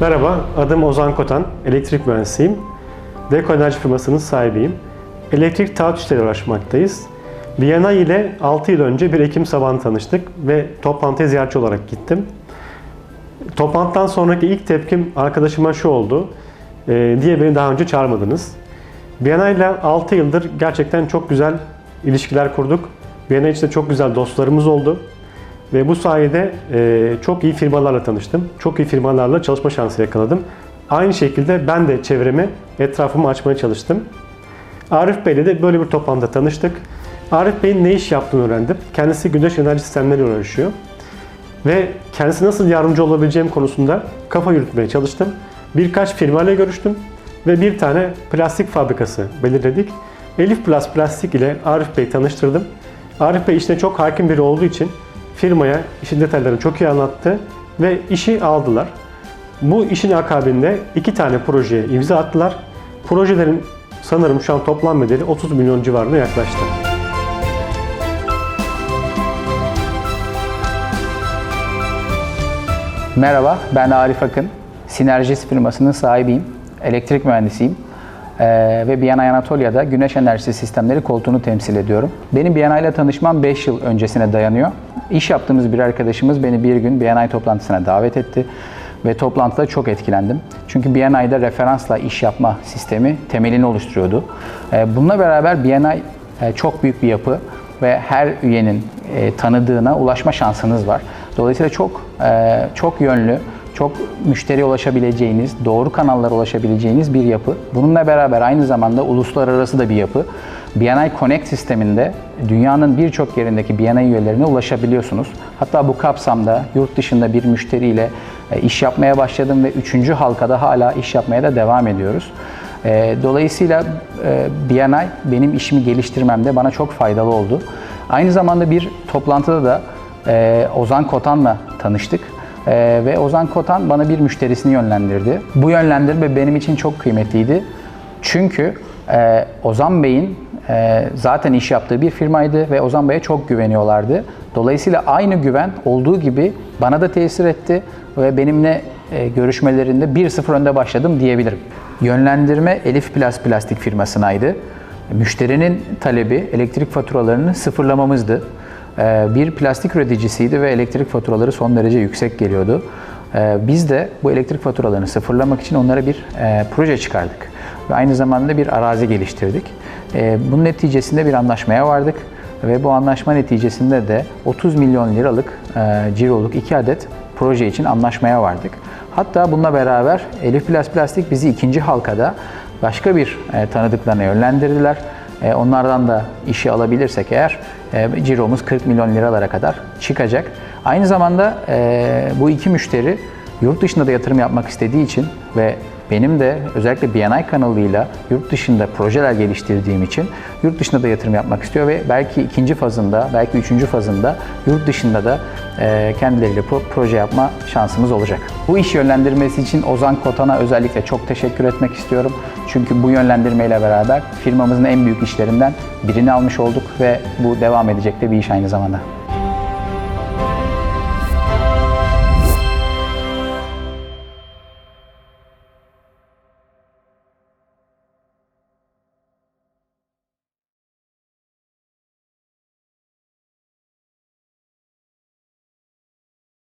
Merhaba, adım Ozan Kotan, elektrik mühendisiyim. Deko Enerji firmasının sahibiyim. Elektrik taahhüt işleriyle uğraşmaktayız. Viyana ile 6 yıl önce bir Ekim sabahı tanıştık ve toplantıya ziyaretçi olarak gittim. Toplantıdan sonraki ilk tepkim arkadaşıma şu oldu. "Ee, diye beni daha önce çağırmadınız. Viyana ile 6 yıldır gerçekten çok güzel ilişkiler kurduk. Viyana içinde çok güzel dostlarımız oldu. Ve bu sayede e, çok iyi firmalarla tanıştım. Çok iyi firmalarla çalışma şansı yakaladım. Aynı şekilde ben de çevremi, etrafımı açmaya çalıştım. Arif Bey'le de böyle bir toplantıda tanıştık. Arif Bey'in ne iş yaptığını öğrendim. Kendisi güneş enerji sistemleriyle uğraşıyor. Ve kendisi nasıl yardımcı olabileceğim konusunda kafa yürütmeye çalıştım. Birkaç firmayla görüştüm ve bir tane plastik fabrikası belirledik. Elif Plus Plastik ile Arif Bey tanıştırdım. Arif Bey işine çok hakim biri olduğu için firmaya işin detaylarını çok iyi anlattı ve işi aldılar. Bu işin akabinde iki tane projeye imza attılar. Projelerin sanırım şu an toplam bedeli 30 milyon civarına yaklaştı. Merhaba, ben Arif Akın. Sinerjis firmasının sahibiyim. Elektrik mühendisiyim. Ee, ve Biyanay Anatolia'da güneş enerjisi sistemleri koltuğunu temsil ediyorum. Benim Biyanay ile tanışmam 5 yıl öncesine dayanıyor. İş yaptığımız bir arkadaşımız beni bir gün Biyanay toplantısına davet etti. Ve toplantıda çok etkilendim. Çünkü BNI'da referansla iş yapma sistemi temelini oluşturuyordu. Ee, bununla beraber BNI e, çok büyük bir yapı ve her üyenin e, tanıdığına ulaşma şansınız var. Dolayısıyla çok e, çok yönlü, çok müşteriye ulaşabileceğiniz, doğru kanallara ulaşabileceğiniz bir yapı. Bununla beraber aynı zamanda uluslararası da bir yapı. BNI Connect sisteminde dünyanın birçok yerindeki BNI üyelerine ulaşabiliyorsunuz. Hatta bu kapsamda yurt dışında bir müşteriyle e, iş yapmaya başladım ve üçüncü halkada hala iş yapmaya da devam ediyoruz. E, Dolayısıyla e, BNI benim işimi geliştirmemde bana çok faydalı oldu. Aynı zamanda bir toplantıda da Ozan Kotan'la tanıştık. E, ve Ozan Kotan bana bir müşterisini yönlendirdi. Bu yönlendirme benim için çok kıymetliydi. Çünkü e, Ozan Bey'in e, zaten iş yaptığı bir firmaydı ve Ozan Bey'e çok güveniyorlardı. Dolayısıyla aynı güven olduğu gibi bana da tesir etti ve benimle e, görüşmelerinde 1-0 önde başladım diyebilirim. Yönlendirme Elif Plus Plastik firmasınaydı. Müşterinin talebi elektrik faturalarını sıfırlamamızdı. Ee, Bir plastik üreticisiydi ve elektrik faturaları son derece yüksek geliyordu. Ee, Biz de bu elektrik faturalarını sıfırlamak için onlara bir e, proje çıkardık. Ve aynı zamanda bir arazi geliştirdik. Ee, Bunun neticesinde bir anlaşmaya vardık. Ve bu anlaşma neticesinde de 30 milyon liralık e, ciroluk 2 adet proje için anlaşmaya vardık. Hatta bununla beraber Elif Plastik bizi ikinci halkada başka bir e, tanıdıklarına yönlendirdiler. E, onlardan da işi alabilirsek eğer e, ciromuz 40 milyon liralara kadar çıkacak. Aynı zamanda e, bu iki müşteri yurt dışında da yatırım yapmak istediği için ve benim de özellikle BNI kanalıyla yurt dışında projeler geliştirdiğim için yurt dışında da yatırım yapmak istiyor ve belki ikinci fazında, belki üçüncü fazında yurt dışında da kendileriyle pro- proje yapma şansımız olacak. Bu iş yönlendirmesi için Ozan Kotan'a özellikle çok teşekkür etmek istiyorum. Çünkü bu yönlendirmeyle beraber firmamızın en büyük işlerinden birini almış olduk ve bu devam edecek de bir iş aynı zamanda.